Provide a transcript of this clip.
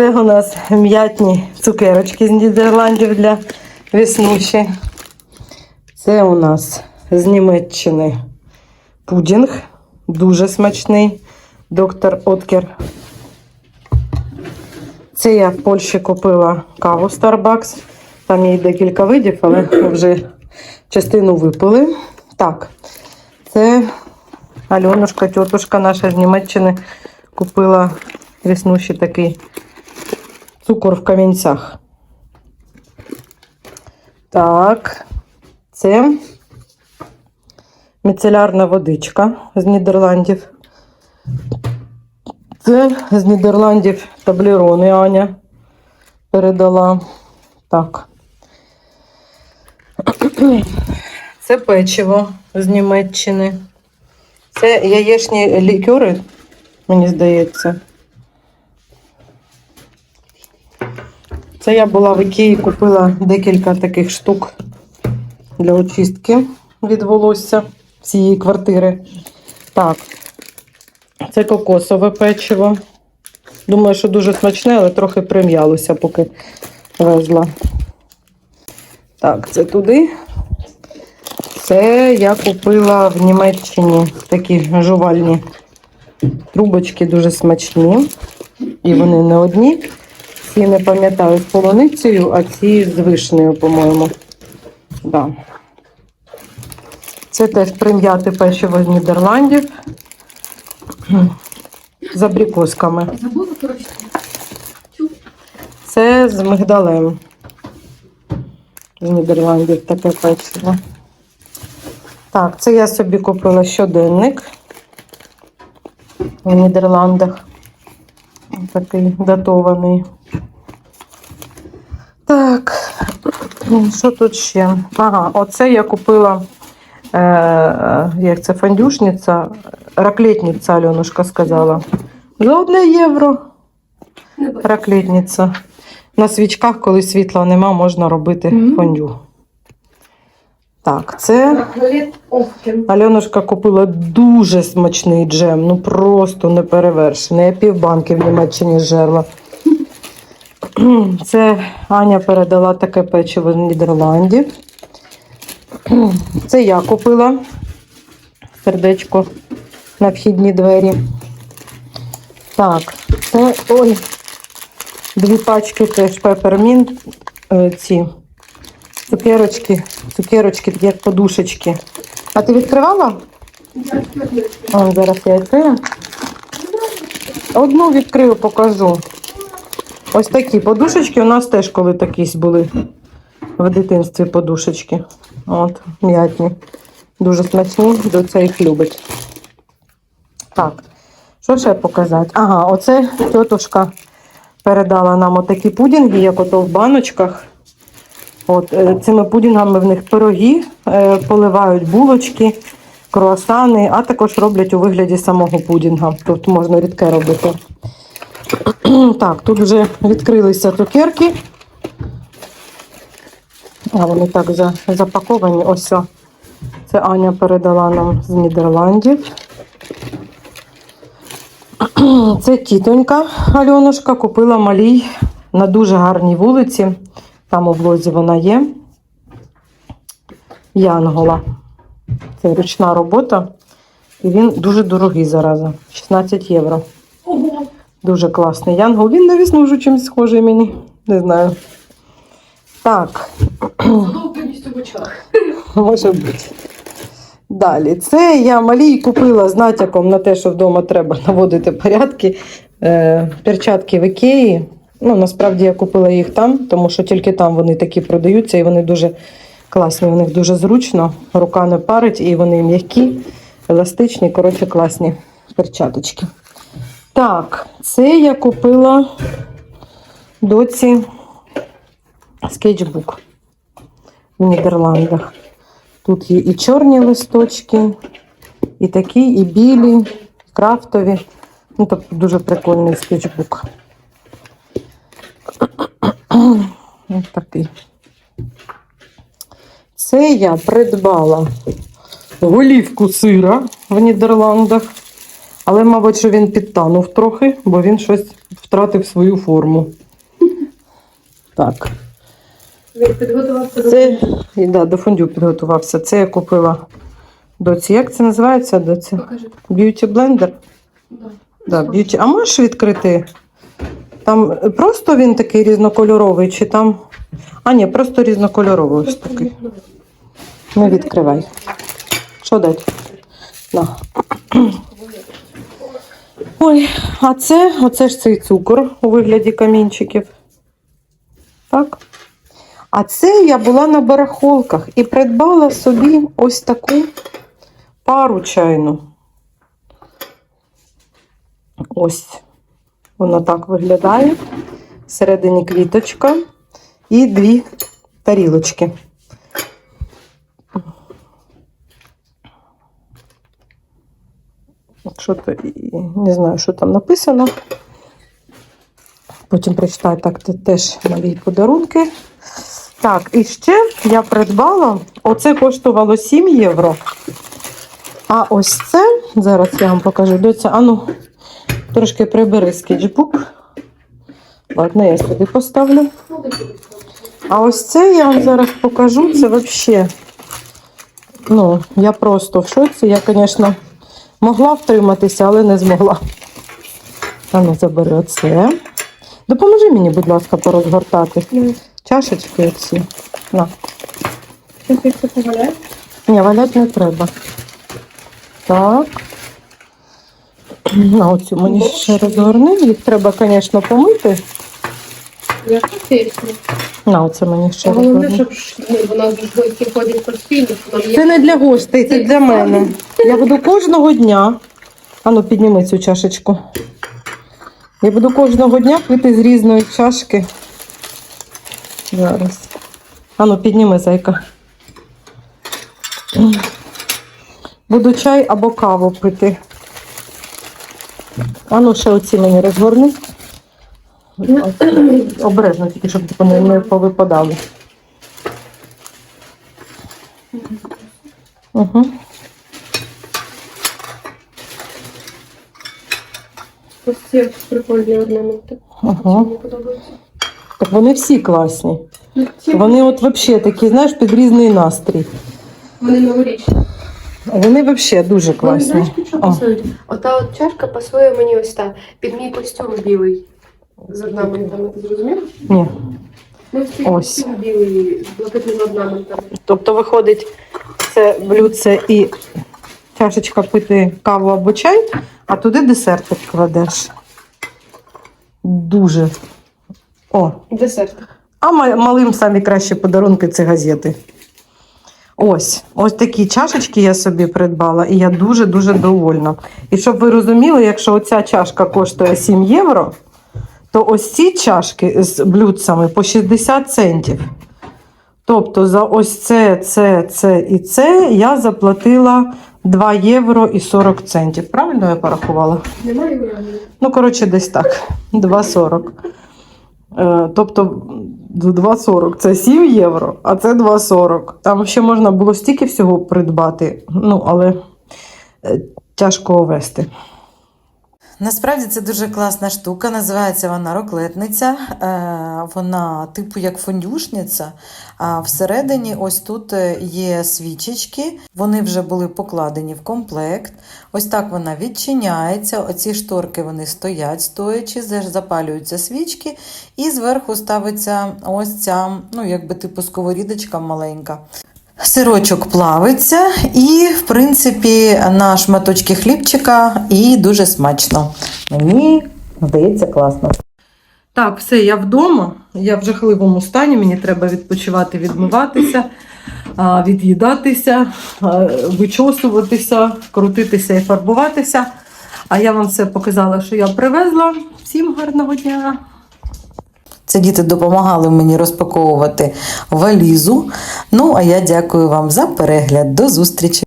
Це у нас м'ятні цукерочки з Нідерландів для веснуші. Це у нас з Німеччини пудінг. Дуже смачний. Доктор Откер. Це я в Польщі купила каву Starbucks. Там є декілька видів, але вже частину випили. Так, це Альонушка, тітушка наша з Німеччини купила веснуші такий цукор в камінцях. Так, це міцелярна водичка з Нідерландів. Це з Нідерландів таблерони Аня передала. Так. Це печиво з Німеччини. Це яєчні лікюри, мені здається. Це я була в Ікеї, купила декілька таких штук для очистки від волосся цієї квартири. Так, це кокосове печиво. Думаю, що дуже смачне, але трохи прим'ялося, поки везла. Так, це туди. Це я купила в Німеччині такі жувальні трубочки, дуже смачні. І вони не одні. Ці не пам'ятаю з полуницею, а ці з вишнею, по-моєму. Да. Це теж прим'яте печиво з Нідерландів з абрикосками. Це з мигдалем. З Нідерландів таке печиво. Так, це я собі купила щоденник в Нідерландах. Такий датований. Так, що тут ще? Ага, оце я купила, е, як це, фондюшниця, раклетниця, Альонушка сказала. За одне євро. Раклетниця. На свічках, коли світла нема, можна робити Мгм. фондю. Так, це Альонушка купила дуже смачний джем, ну просто неперевершений. Я півбанки в Німеччині жерла. Це Аня передала таке печиво з Нідерландів. Це я купила сердечко на вхідні двері. Так, це ой, дві пачки теж пепермінт. е, Ці цукерочки, цукерочки, такі як подушечки. А ти відкривала? О, зараз я відкрию. Одну відкрию, покажу. Ось такі подушечки. У нас теж коли такі були в дитинстві подушечки. От, м'ятні. Дуже смачні, доця їх любить. Так, що ще показати? Ага, оце тетушка передала нам отакі пудінги, як ото в баночках. От, е, цими пудінгами в них пироги, е, поливають булочки, круасани, а також роблять у вигляді самого пудінга. Тут можна рідке робити. Так, тут вже відкрилися цукерки. А вони так запаковані. Ось. о. Це Аня передала нам з Нідерландів. Це тітонька Альонушка купила малій на дуже гарній вулиці. Там у блозі вона є. Янгола. Це ручна робота. І він дуже дорогий зараза. 16 євро. Дуже класний янгол. Він навісно вже чимось схожий мені. Не знаю. Так, очах. може бути. Далі. Це я малій купила з натяком на те, що вдома треба наводити порядки. Е, перчатки в Ікеї. Ну, насправді я купила їх там, тому що тільки там вони такі продаються, і вони дуже класні. У них дуже зручно, рука не парить, і вони м'які, еластичні, коротше, класні перчаточки. Так, це я купила доці скетчбук в Нідерландах. Тут є і чорні листочки, і такі, і білі, крафтові. Ну, тобто дуже прикольний скетчбук. Ось такий. Це я придбала голівку сира в Нідерландах. Але, мабуть, що він підтанув трохи, бо він щось втратив свою форму. Так. Він підготувався до Це і, да, до фондю підготувався. Це я купила доці. Як це називається доці? Покажи. Б'юті блендер? Да. Да, б'юті. А можеш відкрити? Там просто він такий різнокольоровий, чи там. А, ні, просто різнокольоровий ось такий. Не відкривай. Що дати? На. Ой, а це, оце ж цей цукор у вигляді камінчиків. Так. А це я була на барахолках і придбала собі ось таку пару чайну. Ось воно так виглядає. Всередині квіточка і дві тарілочки. Що то, не знаю, що там написано. Потім прочитаю так, теж нові подарунки. Так, і ще я придбала. Оце коштувало 7 євро. А ось це, зараз я вам покажу. Доця, ану, трошки прибери скетчбук. Ладно, я сюди поставлю. А ось це я вам зараз покажу. Це взагалі. Ну, я просто в шоці. Я, звісно, могла втриматися, але не змогла. А ну, забери оце. Допоможи мені, будь ласка, порозгортати. Чашечки оці. На. Ні, валяти не треба. Так. На оцю мені ще розгорни. Їх треба, звісно, помити. Я. На оце мені ще Головне, щоб ну, вона ж гості ходять постійно, нам Це є. не для гостей, це для мене. Я буду кожного дня. Ану, підніми цю чашечку. Я буду кожного дня пити з різної чашки. Зараз. Ану, підніми, зайка. Буду чай або каву пити. Ану, ще оці мені розгорни. Обережно, тільки щоб вони не повипадали. Угу. Ось ці прикольні орнаменти. Ага. Мені подобаються. Так вони всі класні. Ну, Вони от взагалі такі, знаєш, під різний настрій. Вони новорічні. Вони взагалі дуже Вони, класні. знаєш, під що О, пасують? Ота от чашка пасує мені ось та, під мій костюм білий. З орнаментами, ти зрозумів? ні. Ну, ось цей Ось. білий з блакитними орнаментами. Тобто виходить це блюдце і чашечка пити каву або чай, а туди десертик кладеш. Дуже. О, Десерт. А ма- малим самі кращі подарунки це газети. Ось, ось такі чашечки я собі придбала, і я дуже-дуже довольна. І щоб ви розуміли, якщо оця чашка коштує 7 євро, то ось ці чашки з блюдцями по 60 центів. Тобто за ось це, це, це і це я заплатила 2 євро і 40 центів. Правильно я порахувала? Немає. Ну, коротше, десь так. 2,40. Е, Тобто 2,40 це 7 євро, а це 2,40. Там ще можна було стільки всього придбати, ну, але е, тяжко вести. Насправді це дуже класна штука. Називається вона роклетниця. Е, Вона типу як фондюшниця. А всередині ось тут е, є свічечки. Вони вже були покладені в комплект. Ось так вона відчиняється. Оці шторки вони стоять стоячи, запалюються свічки, і зверху ставиться ось ця, ну якби типу сковорідочка маленька. Сирочок плавиться, і, в принципі, на шматочки хлібчика і дуже смачно. Мені здається класно. Так, все, я вдома. Я в жахливому стані. Мені треба відпочивати, відмиватися, від'їдатися, вичосуватися, крутитися і фарбуватися. А я вам все показала, що я привезла. Всім гарного дня! Це діти допомагали мені розпаковувати валізу. Ну, а я дякую вам за перегляд. До зустрічі!